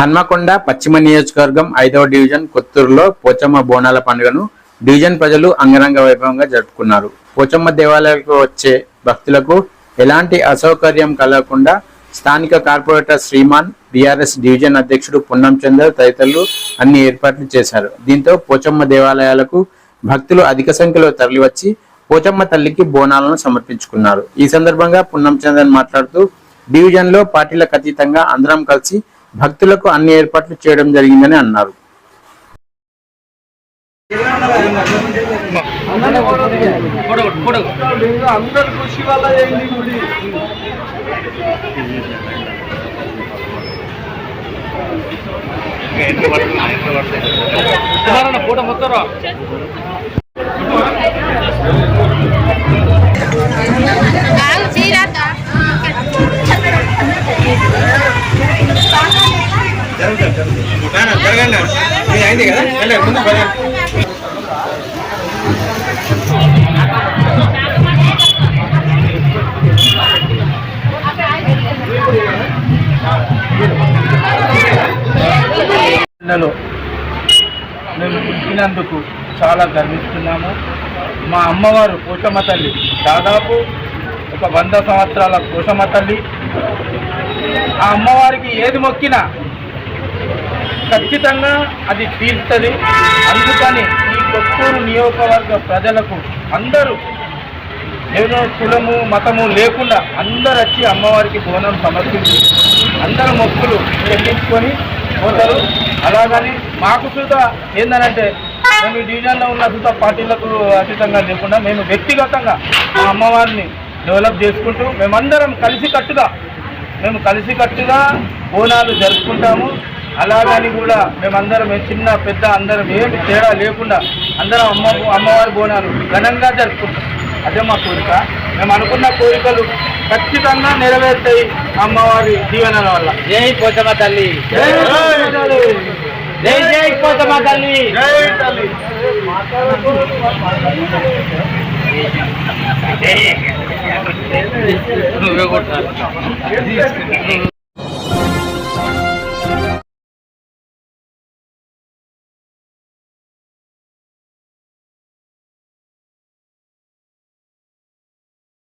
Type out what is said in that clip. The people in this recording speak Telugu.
హన్మకొండ పశ్చిమ నియోజకవర్గం ఐదవ డివిజన్ కొత్తూరులో పోచమ్మ బోనాల పండుగను డివిజన్ ప్రజలు అంగరంగ వైభవంగా జరుపుకున్నారు. పోచమ్మ దేవాలయాలకు వచ్చే భక్తులకు ఎలాంటి అసౌకర్యం కలగకుండా స్థానిక కార్పొరేటర్ శ్రీమాన్ బీఆర్ఎస్ డివిజన్ అధ్యక్షుడు పున్నం చంద్ర తదితరులు అన్ని ఏర్పాట్లు చేశారు. దీంతో పోచమ్మ దేవాలయాలకు భక్తులు అధిక సంఖ్యలో తరలివచ్చి పోచమ్మ తల్లికి బోనాలను సమర్పించుకున్నారు. ఈ సందర్భంగా పున్నం చందర్ మాట్లాడుతూ డివిజన్లో పార్టీలకు అతీతంగా అందరం కలిసి భక్తులకు అన్ని ఏర్పాట్లు చేయడం జరిగిందని అన్నారు. అందరు కృషి వల్ల అయింది గుడి ఫోటో మొత్తం అయింది కదా ముందు పిల్లలు మేము పుట్టినందుకు చాలా గర్విస్తున్నాము. మా అమ్మవారు కోసమ్మ తల్లి దాదాపు ఒక వంద సంవత్సరాల కోసమ్మ తల్లి. ఆ అమ్మవారికి ఏది మొక్కినా ఖచ్చితంగా అది తీరుతుంది. అందుకని ఈ కొత్తూరు నియోజకవర్గ ప్రజలకు అందరూ ఏదో కులము మతము లేకుండా అందరు వచ్చి అమ్మవారికి బోనం సమర్పించి అందరు మొక్కులు చెల్లించుకొని పోతారు. అలాగని మాకు చూద్దా ఏందనంటే మేము ఈ డివిజన్లో ఉన్న చూద్దా పార్టీలకు అతీతంగా లేకుండా మేము వ్యక్తిగతంగా మా అమ్మవారిని డెవలప్ చేసుకుంటూ మేమందరం కలిసికట్టుగా మేము కలిసికట్టుగా బోనాలు జరుపుకుంటాము. అలాగని కూడా మేమందరం ఏ చిన్న పెద్ద అందరం ఏమి తేడా లేకుండా అందరం అమ్మ అమ్మవారి బోనాలు ఘనంగా జరుపుకుంటాం. అదే మా కోరిక. మేము అనుకున్న కోరికలు ఖచ్చితంగా నెరవేరుతాయి అమ్మవారి దీవెనల వల్ల. జై పోచమ్మ తల్లి. జై తల్లి! జై జై పోచమ్మ తల్లి. జై తల్లి! నువ్వే కొట్టాలి.